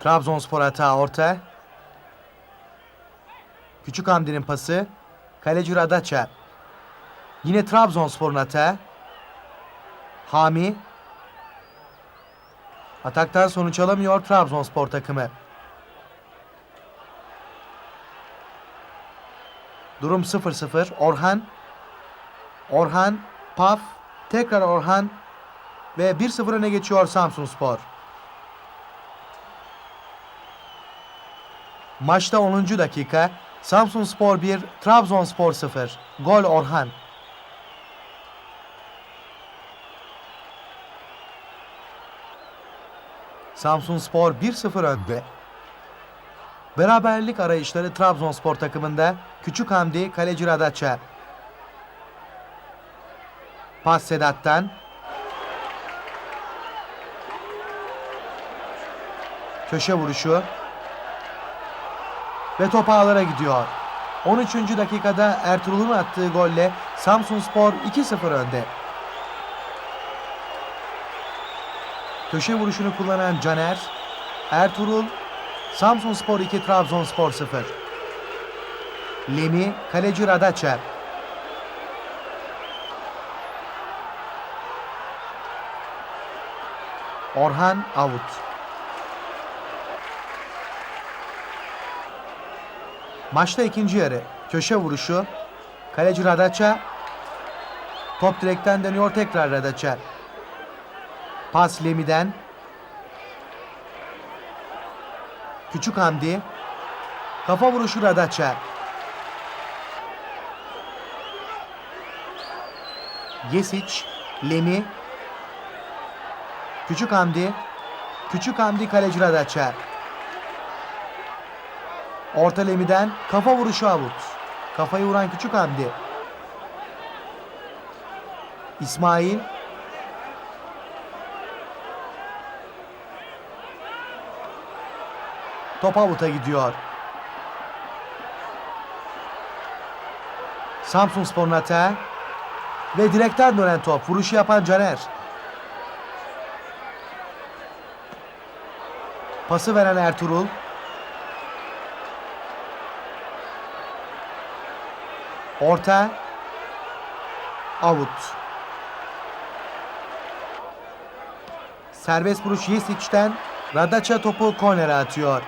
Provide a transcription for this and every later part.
Trabzonspor hata orta. Küçük Hamdi'nin pası. Kaleci Radaça. Yine Trabzonspor'un hata. Hami. Ataktan sonuç alamıyor Trabzonspor takımı. Durum 0-0. Orhan. Orhan. Paf. Tekrar Orhan. Ve 1-0 öne geçiyor Samsunspor. Maçta 10. dakika. Samsunspor 1, Trabzonspor 0. Gol Orhan. Samsunspor 1-0 önde. Beraberlik arayışları Trabzonspor takımında. Küçük Hamdi, kaleci Radaça. Pas Sedat'tan. Köşe vuruşu. Ve top ağlara gidiyor. 13. dakikada Ertuğrul'un attığı golle Samsunspor 2-0 önde. Köşe vuruşunu kullanan Caner, Ertuğrul, Samsunspor 2 Trabzonspor 0. Lemi, kaleci Radaça. Orhan Avut. Maçta ikinci yarı. Köşe vuruşu. Kaleci Radaça. Top direkten dönüyor tekrar Radaça. Pas Lemi'den. Küçük Hamdi. Kafa vuruşu Radaça. Yesic. Lemi. Küçük Hamdi. Küçük Hamdi kaleci Radaça. Orta Lemi'den kafa vuruşu Avut. Kafayı vuran Küçük Hamdi. İsmail. Top Avut'a gidiyor. Samsun Spor'un atağı. Ve direkten dönen top. Vuruşu yapan Caner. Pası veren Ertuğrul. Orta. Avut. Serbest vuruş Yesic'ten Radaça topu kornere atıyor.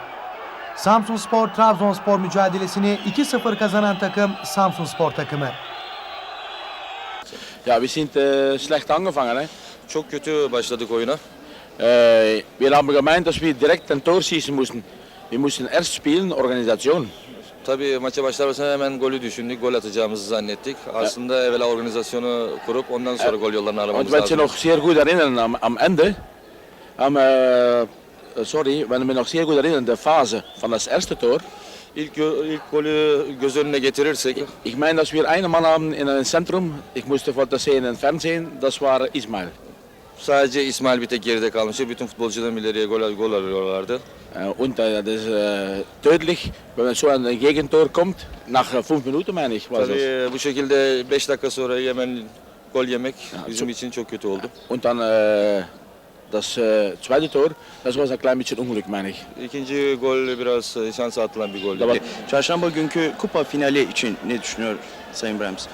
Samsunspor Trabzonspor mücadelesini 2-0 kazanan takım Samsunspor takımı. Ja, we sind äh, slecht angefangen. Hè? Çok kötü başladık oyuna. Äh, wir haben gemeint, dass wir direkt ein Tor schießen mussten. Wir mussten erst spielen, Organisation. Tabii maça başlarken hemen golü düşündük, gol atacağımızı zannettik. Aslında evvela organizasyonu kurup ondan sonra gol yollarını aramamız lazım. noch sehr gut erinnern, am, am Ende, am, äh, sorry, wenn wir noch sehr gut erinnern, der Phase von das erste Tor, İlk, ilk golü göz önüne getirirsek, ich meine, dass wir einen Mann haben in einem Zentrum, ich musste von das sehen im Fernsehen, das war Ismail. Sadece İsmail bir tek geride kalmıştı. Bütün futbolcuların ileriye gol, gol arıyorlardı. Äh, und äh, das ist äh, tödlich, wenn man so ein Gegentor kommt, nach äh, fünf Minuten meine ich, war das. Tabii bu şekilde 5 dakika sonra hemen gol yemek bizim için çok kötü oldu. Und dann äh, das äh, zweite Tor, das war ein klein bisschen Unglück, meine ich. İkinci gol biraz şansa atılan bir goldü. Tamam. Çarşamba günkü kupa finali için ne düşünüyor Sayın Brems?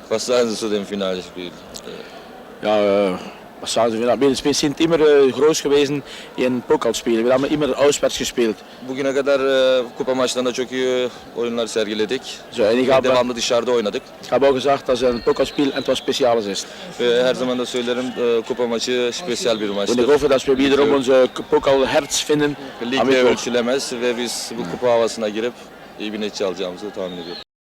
Was sagen Sie zu dem Finalspiel? Ja, äh, was sagen Sie? Wir, wir sind immer äh, groß gewesen in Pokalspielen. Wir haben immer auswärts gespielt. Bugüne kadar e, kupa maçlarında çok iyi oyunlar sergiledik. So, und ich habe, Devamlı dışarıda oynadık. ich habe auch gesagt, dass ein Pokalspiel etwas Spezielles ist. Ve her zaman da söylerim e, kupa maçı spesiyel bir maçtır. ich hoffe, dass wir wiederum unser Pokalherz Ligle Mittwoch. ölçülemez ve biz bu kupa havasına girip iyi bir netice alacağımızı tahmin ediyorum.